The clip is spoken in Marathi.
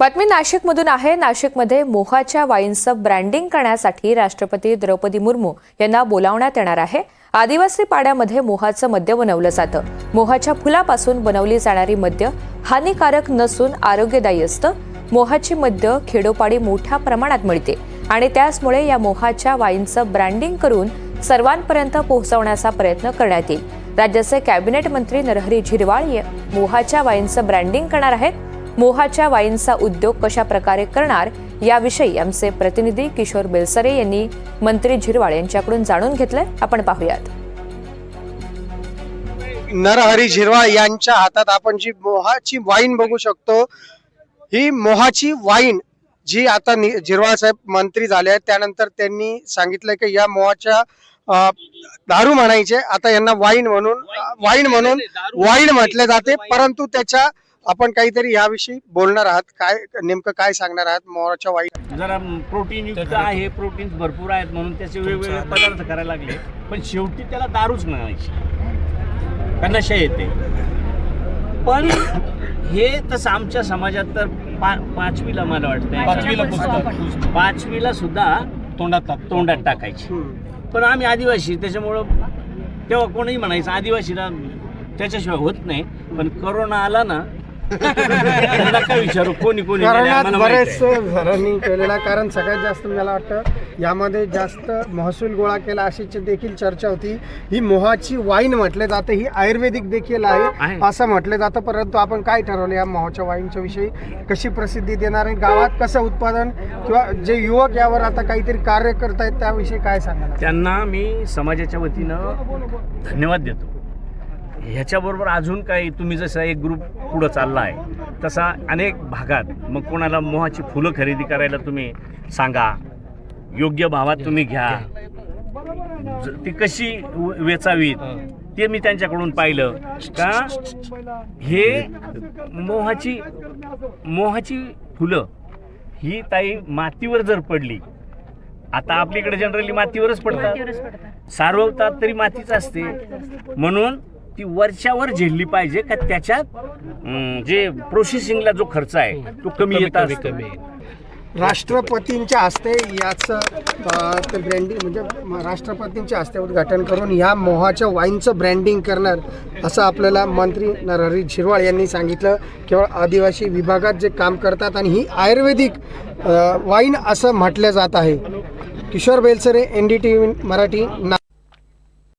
बातमी नाशिकमधून आहे. नाशिकमध्ये मोहाच्या वाईन्सचं ब्रँडिंग करण्यासाठी राष्ट्रपती द्रौपदी मुर्मू यांना बोलावण्यात येणार आहे. आदिवासी पाड्यामध्ये मोहाचं मद्य बनवलं जातं. मोहाच्या फुलापासून बनवली जाणारी मद्य हानिकारक नसून आरोग्यदायी असतं. मोहाची मद्य खेडोपाडी मोठ्या प्रमाणात मिळते आणि त्याचमुळे या मोहाच्या वाईनचं ब्रँडिंग करून सर्वांपर्यंत पोहोचवण्याचा प्रयत्न करण्यात येईल. राज्याचे कॅबिनेट मंत्री नरहरी झिरवाळ मोहाच्या वाईनचं ब्रँडिंग करणार आहेत. मोहाच्या वाईनचा उद्योग कशा प्रकारे करणार याविषयी आमचे प्रतिनिधी किशोर बेलसरे यांनी मंत्री झिरवाळ यांच्याकडून जाणून घेतलंय. आपण पाहूयात. नरहरी झिरवाळ यांच्या हातात आपण जी मोहाची वाईन बघू शकतो ही मोहाची वाईन जी आता झिरवाळ साहेब मंत्री झाले आहेत त्यानंतर त्यांनी सांगितलं की या मोहाच्या अं, दारू म्हणायचे आता यांना वाईन म्हणून वाईन म्हणून वाईन म्हटले जाते परंतु त्याच्या आपण काहीतरी याविषयी बोलणार आहात. काय नेमकं काय सांगणार आहात? मोहाच्या वाईन जरा प्रोटीन युक्त आहे प्रोटीन भरपूर आहेत म्हणून त्याचे वेगवेगळे पदार्थ करायला लागले. पण शेवटी त्याला दारूच म्हणायची नशा येते. पण हे तसं आमच्या समाजात तर पा पाचवीला मला वाटतं पाचवीला पाचवीला सुद्धा तोंडात तोंडात टाकायची. पण आम्ही आदिवासी त्याच्यामुळं तेव्हा कोणीही म्हणायचं आदिवासीला त्याच्याशिवाय होत नाही. पण करोना आला ना विचारू? कोणी कोणी? गेले, करण्यात आम्हाला माहीत बरेच आहे. घरांनी केलेला कारण सगळ्यात जास्त मला वाटतं यामध्ये जास्त महसूल गोळा केला अशी च- देखील चर्चा होती. ही मोहाची वाईन म्हटले जाते ही आयुर्वेदिक देखील आहे आहे. असं म्हटलं जातं. परंतु आपण काय ठरवलं या मोहाच्या वाईनच्या विषयी? कशी प्रसिद्धी देणार आहे? गावात कसं उत्पादन किंवा जे युवक यावर आता काहीतरी कार्य करतायत त्याविषयी काय सांगणार? त्यांना मी समाजाच्या वतीनं धन्यवाद देतो. ह्याच्याबरोबर अजून काही तुम्ही जसं एक ग्रुप पुढं चालला आहे तसा अनेक भागात मग कोणाला मोहाची फुलं खरेदी करायला तुम्ही सांगा. योग्य भावात तुम्ही घ्या. ती कशी वेचावीत ते मी त्यांच्याकडून पाहिलं. का हे मोहाची मोहाची फुलं ही ताई मातीवर जर पडली आता आपल्याकडे जनरली मातीवरच पडतात. सार्वतात तरी मातीच असते. म्हणून ती वरच्यावर झेलली पाहिजे का त्याच्यात? जे प्रोसेसिंगला जो खर्च आहे तो कमी येत कमी राष्ट्रपतींच्या हस्ते याचं ब्रँडिंग म्हणजे राष्ट्रपतींच्या हस्ते उद्घाटन करून ह्या मोहाच्या वाईनचं ब्रँडिंग करणार असं आपल्याला मंत्री नरहरी झिरवाळ यांनी सांगितलं. केवळ आदिवासी विभागात जे काम करतात आणि ही आयुर्वेदिक वाईन असं म्हटलं जात आहे. Kishor Belsare N D T V Marathi ना